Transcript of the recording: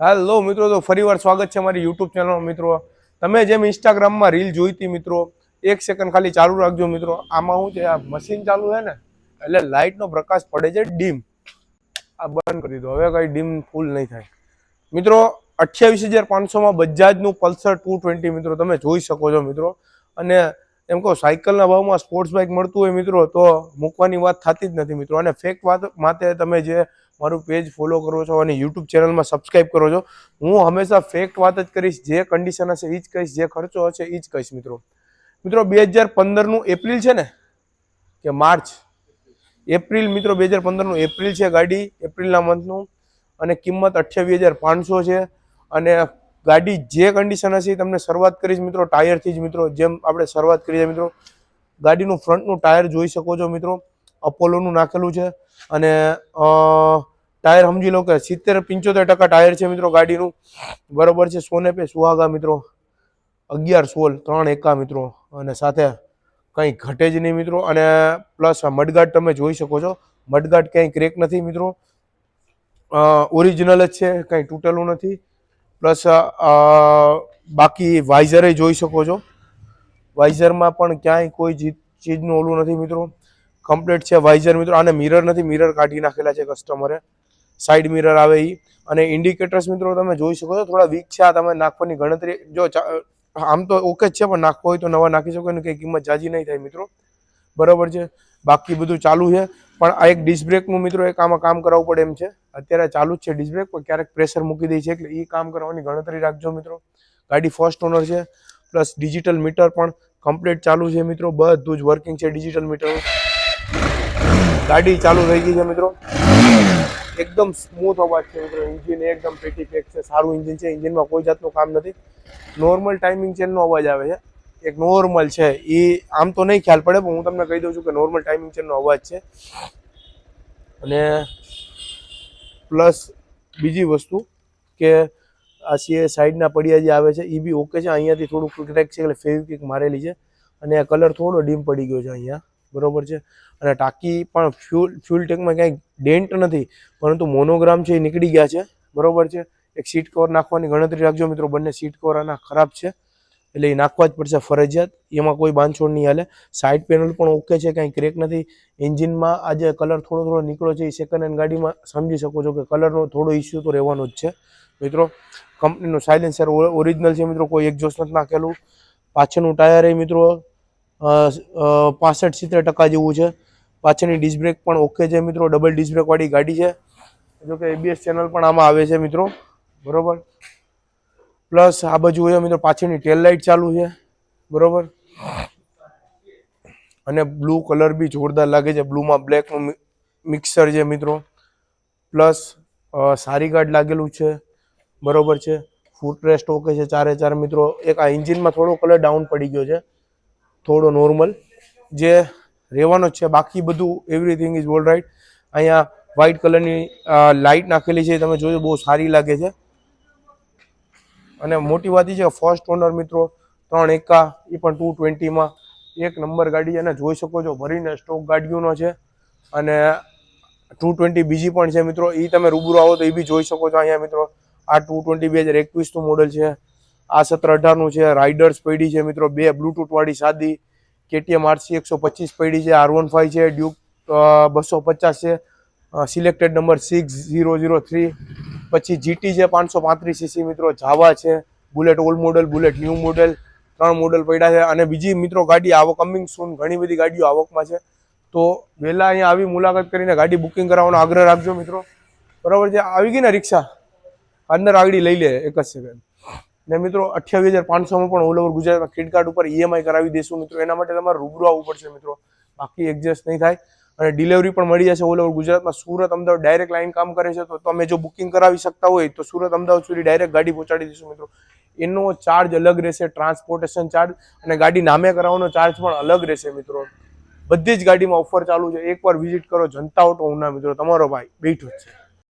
Hello મિત્રો, તો ફરીવાર સ્વાગત છે મારી યુટ્યુબ ચેનલમાં મિત્રો. તમે જેમ ઇન્સ્ટાગ્રામમાં રીલ જોઈતી મિત્રો, એક સેકન્ડ ખાલી ચાલુ રાખજો મિત્રો. આમાં શું છે, આ મશીન ચાલુ છે ને, એટલે લાઇટનો પ્રકાશ પડે છે ડીમ આ બંધ કરી દો, હવે કંઈ ડીમ ફૂલ નહીં થાય. મિત્રો, અઠ્યાવીસ હજાર પાંચસોમાં બજાજનું પલ્સર ટુ ટ્વેન્ટી મિત્રો, તમે જોઈ શકો છો મિત્રો. અને એમ કહો, સાયકલના ભાવમાં સ્પોર્ટ્સ બાઇક મળતું હોય મિત્રો, તો મૂકવાની વાત થતી જ નથી મિત્રો. અને ફેક વાત માટે તમે જે મારું પેજ ફોલો કરો છો અને યુટ્યુબ ચેનલમાં સબસ્ક્રાઇબ કરો છો, હું હંમેશા ફેક્ટ વાત જ કરીશ, જે કન્ડિશન હશે એ જ કહીશ, જે ખર્ચો હશે એ જ કહીશ મિત્રો. મિત્રો, બે હજાર પંદરનું એપ્રિલ છે ને? કે માર્ચ? એપ્રિલ મિત્રો, બે હજાર પંદરનું એપ્રિલ છે ગાડી એપ્રિલના મંથનું અને કિંમત અઠ્યાવીસ હજાર પાંચસો છે, અને ગાડી જે કન્ડિશન હશે એ તમને શરૂઆત કરીશ મિત્રો ટાયરથી જ મિત્રો, જેમ આપણે શરૂઆત કરીએ મિત્રો, ગાડીનું ફ્રન્ટનું ટાયર જોઈ શકો છો મિત્રો અપોલોનું નાખેલું છે, અને ટાયર સમજી લો કે સિત્તેર, પંચોતેર ટકા ટાયર છે મિત્રો ગાડીનું. બરોબર છે, સોને પે, સુહાગા મિત્રો. અગિયાર સોલ ત્રણ એકા મિત્રો. અને સાથે કંઈ ઘટે જ નહીં મિત્રો. અને પ્લસ મડગાટ તમે જોઈ શકો છો. મડગાટ ક્યાંય ક્રેક નથી મિત્રો. ઓરિજિનલ જ છે, કંઈ તૂટેલું નથી. પ્લસ બાકી વાઇઝરે જોઈ શકો છો. વાઇઝરમાં પણ ક્યાંય કોઈ ચીજનું ઓલું નથી મિત્રો. કમ્પ્લીટ છે વાઇઝર મિત્રો. આને મિરર નથી. મિરર કાઢી નાખેલા છે કસ્ટમરે સાઈડ મિરર આવે એ અને ઇન્ડિકેટર્સ મિત્રો તમે જોઈ શકો છો, થોડા વીક છે આ તમે નાખવાની ગણતરી. જો આમ તો ઓકે જ છે, પણ નાખવો હોય તો નવા નાખી શકો, એને કંઈ કિંમત જાજી નહીં થાય મિત્રો. બરાબર છે? બાકી બધું ચાલુ છે. પણ આ એક ડિસ્ક મિત્રો એક આમાં કામ કરાવવું પડે એમ છે. અત્યારે ચાલુ જ છે ડિસ્ક પણ ક્યારેક પ્રેશર મૂકી દે છે, એટલે એ કામ કરવાની ગણતરી રાખજો મિત્રો. ગાડી ફર્સ્ટ ઓનર છે પ્લસ ડિજિટલ મીટર પણ કમ્પ્લીટ ચાલુ છે મિત્રો. બધું જ વર્કિંગ છે ડિજિટલ મીટર ગાડી ચાલુ થઈ ગઈ છે મિત્રો. એકદમ સ્મૂથ અવાજ છે મિત્રો. ઇન્જિન એકદમ પેટી પેક છે. સારું ઇન્જિન છે. ઇન્જિનમાં કોઈ જાતનું કામ નથી. નોર્મલ ટાઈમિંગ ચેનનો અવાજ આવે છે. એક નોર્મલ છે. એ આમ તો નહીં ખ્યાલ પડે, પણ હું તમને કહી દઉં છું કે નોર્મલ ટાઈમિંગ ચેનનો અવાજ છે. અને પ્લસ બીજી વસ્તુ કે આ સીએ સાઈડના પડિયા જે આવે છે એ બી ઓકે છે. અહીંયાથી થોડુંક ક્રેક છે, એટલે ફેવિકિક મારેલી છે. અને આ કલર થોડો ડીમ પડી ગયો છે અહીંયા. બરોબર છે? અને ટાંકી પણ ફ્યુલ ફ્યુલ ટેન્કમાં ક્યાંય ડેન્ટ નથી, પરંતુ મોનોગ્રામ છે એ નીકળી ગયા છે. બરોબર છે? એક સીટ કવર નાખવાની ગણતરી રાખજો મિત્રો, બંને સીટ કવર આના ખરાબ છે. એટલે એ નાખવા જ પડશે ફરજિયાત. એમાં કોઈ બાંધછોડ નહીં હાલે. સાઇડ પેનલ પણ ઓકે છે, કાંઈ ક્રેક નથી. એન્જિનમાં આજે કલર થોડો થોડો નીકળ્યો છે, એ સેકન્ડ હેન્ડ ગાડીમાં સમજી શકો છો કે કલરનો થોડો ઇસ્યુ તો રહેવાનો જ છે. મિત્રો કંપનીનું સાયલેન્સર ઓરિજિનલ છે મિત્રો, કોઈ એક્ઝોસ્ટ નથી નાખેલું. પાછળનું ટાયર એ મિત્રો પાસઠ સિત્તેર ટકા જેવું છે. પાછળની ડિસ્ક બ્રેક પણ ઓકે છે મિત્રો. ડબલ ડિસ્ક બ્રેકવાળી ગાડી છે. જો કે એબીએસ ચેનલ પણ આમાં આવે છે મિત્રો. બરોબર? પ્લસ આ બાજુ હોય મિત્રો, પાછળની ટેલ લાઇટ ચાલુ છે. બરોબર? અને બ્લુ કલર બી જોરદાર લાગે છે. બ્લુમાં બ્લેકનું મિક્સર છે મિત્રો. પ્લસ સારી ગાર્ડ લાગેલું છે. બરોબર છે? ફૂટ ઓકે છે ચારે ચાર મિત્રો. એક આ એન્જિનમાં થોડો કલર ડાઉન પડી ગયો છે. થોડો નોર્મલ જે રહેવાનો જ છે. બાકી બધું એવરીથિંગ ઇઝ ઓલ રાઈટ અહીંયા વ્હાઇટ કલરની લાઇટ નાખેલી છે. તમે જોજો, બહુ સારી લાગે છે. અને મોટી વાત એ છે ફર્સ્ટ ઓનર મિત્રો, ત્રણ એકા એ પણ ટુ ટ્વેન્ટીમાં એક નંબર ગાડી અને જોઈ શકો છો. ભરીને સ્ટોક ગાડીઓનો છે. અને ટુ ટ્વેન્ટી બીજી પણ છે મિત્રો. એ તમે રૂબરૂ આવો તો એ બી જોઈ શકો છો અહીંયા મિત્રો. આ ટુ ટ્વેન્ટી બે હજાર એકવીસનું મોડલ છે. આ સત્તર અઢારનું છે. રાઇડર્સ પૈડી છે મિત્રો. બે બ્લૂટૂથવાળી સાદી. કેટીએમ આરસી એકસો પચીસ પડી છે, આર વન ફાઈવ છે, ડ્યુક બસો પચાસ છે selected number six zero zero three, પછી જીટી છે પાંચસો પાંત્રીસ સીસી મિત્રો, જાવા છે, Bullet old model, Bullet new model, ત્રણ મોડલ પડ્યા છે, અને બીજી મિત્રો ગાડી આવક કમિંગ સૂન ઘણી બધી ગાડીઓ આવકમાં છે. તો વહેલા અહીંયા આવી મુલાકાત કરીને ગાડી બુકિંગ કરાવવાનો આગ્રહ રાખજો મિત્રો. બરાબર છે? આવી ગઈ ને રિક્ષા? અંદર આગળ લઈ લે, એક જ સેકન્ડ ને મિત્રો અઠ્યાવીસ હજાર પાંચસોમાં પણ ઓલ ઓવર ગુજરાતમાં ક્રેડિટ કાર્ડ ઉપર ઈએમઆઈ કરાવી દઈશું મિત્રો. એના માટે તમારે રૂબરૂ આવવું પડશે મિત્રો. બાકી એડજસ્ટ નહીં થાય. અને ડિલિવરી પણ મળી જશે ઓલ ઓવર ગુજરાતમાં. સુરત, અમદાવાદ ડાયરેક્ટ લાઈન કામ કરે છે. તો તમે જો બુકિંગ કરાવી શકતા હોય તો સુરત, અમદાવાદ સુધી ડાયરેક્ટ ગાડી પહોંચાડી દઈશું મિત્રો. એનો ચાર્જ અલગ રહેશે ટ્રાન્સપોર્ટેશન ચાર્જ અને ગાડી નામે કરાવવાનો ચાર્જ પણ અલગ રહેશે મિત્રો. બધી જ ગાડીમાં ઓફર ચાલુ છે. એકવાર વિઝિટ કરો જનતા ઓટો ઉના મિત્રો. તમારો ભાઈ બેઠો જ છે.